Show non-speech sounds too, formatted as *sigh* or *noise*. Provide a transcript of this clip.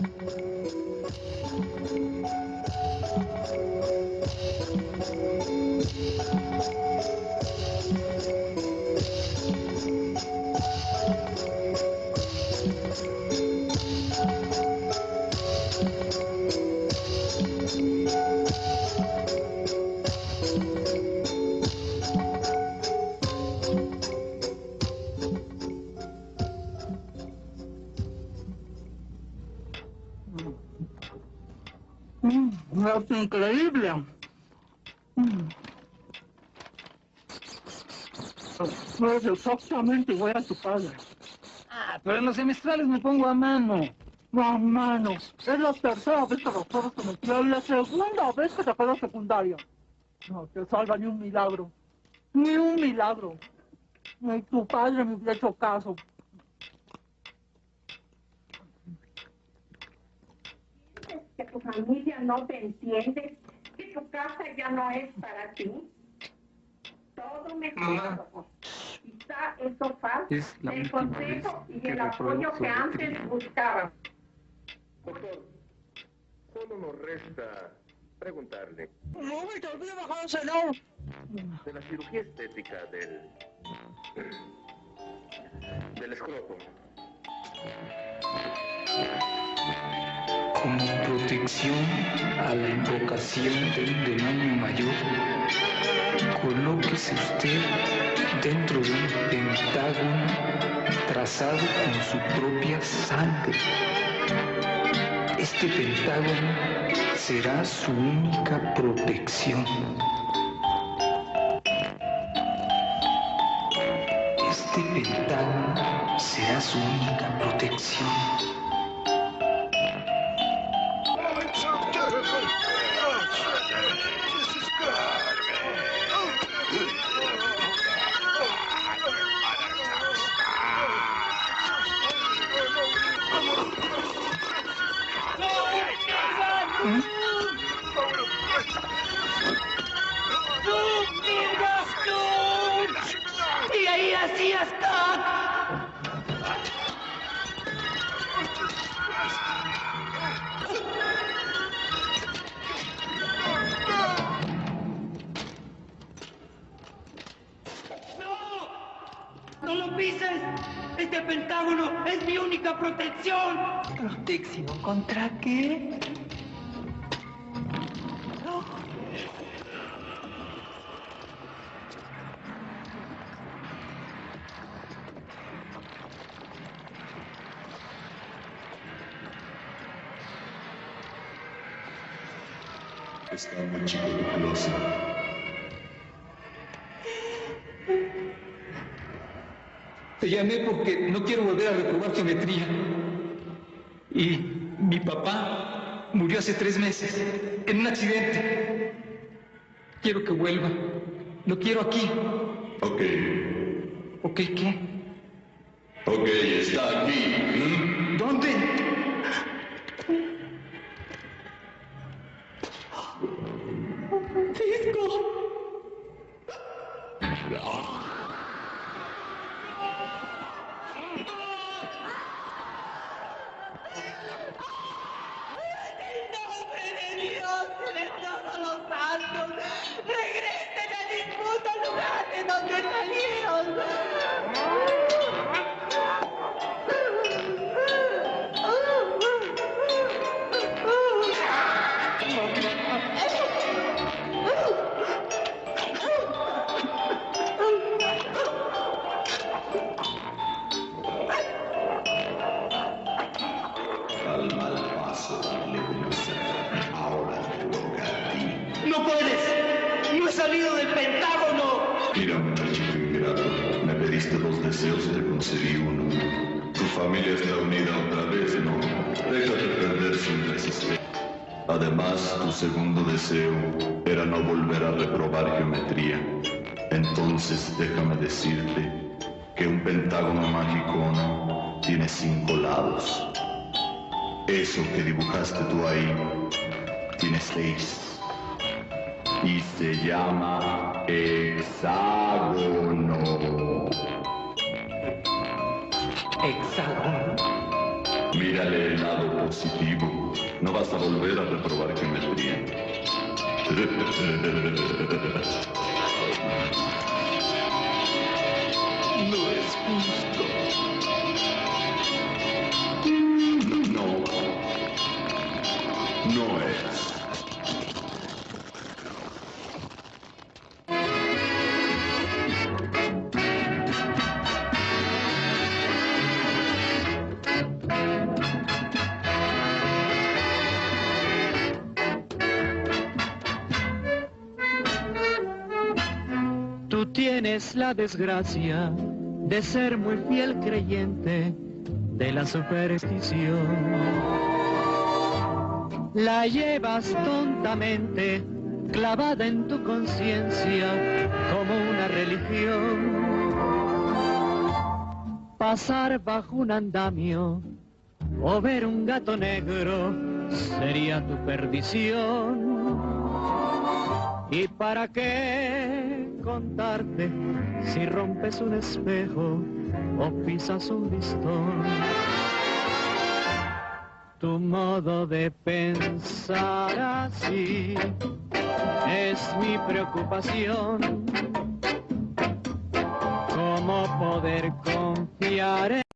Thank you. Es increíble. Mm. Es exactamente igual a tu padre. Ah, pero en los semestrales me pongo a mano. No, mano, es la tercera vez que recuerdo y la segunda vez que te quedo secundaria. No te salva ni un milagro. Ni un milagro. Ni tu padre me hubiera hecho caso. Tu familia no te entiende, que tu casa ya no es para ti. Todo mejoró. Quizá eso falta Es el consejo y el apoyo que antes buscaba. Doctor, solo nos resta preguntarle No me te olvides bajar ese no. de la cirugía estética del... del escroto. Como protección a la invocación del demonio mayor, colóquese usted dentro de un pentágono trazado con su propia sangre. Este pentágono será su única protección. Este pentágono será su única protección. ¡No lo pises! ¡Este pentágono es mi única protección! ¿Protección contra qué? Está muy chico closet. Te llamé porque no quiero volver a reprobar geometría. Y mi papá murió hace tres meses en un accidente. Quiero que vuelva. Lo quiero aquí. Ok, ¿Ok qué? ok, está aquí. ¿Dónde? Aa! Al paso, le Lucifer. Ahora te toca a ti. ¡No puedes! ¡No he salido del pentágono! Mira, muchachito ingrato, me pediste dos deseos te concedí uno. Tu familia está unida otra vez, ¿no? Déjate perder sin resistencia. Además, tu segundo deseo era no volver a reprobar geometría. Entonces, déjame decirte que un pentágono mágico no tiene cinco lados. Eso que dibujaste tú ahí tiene seis y se llama hexágono. Hexágono. Mírale el lado positivo. No vas a volver a reprobar geometría. *laughs* No es justo. Tienes la desgracia de ser muy fiel creyente de la superstición. La llevas tontamente clavada en tu conciencia como una religión. Pasar bajo un andamio o ver un gato negro sería tu perdición. ¿Y para qué contarte si rompes un espejo o pisas un listón? Tu modo de pensar así es mi preocupación. ¿Cómo poder confiar en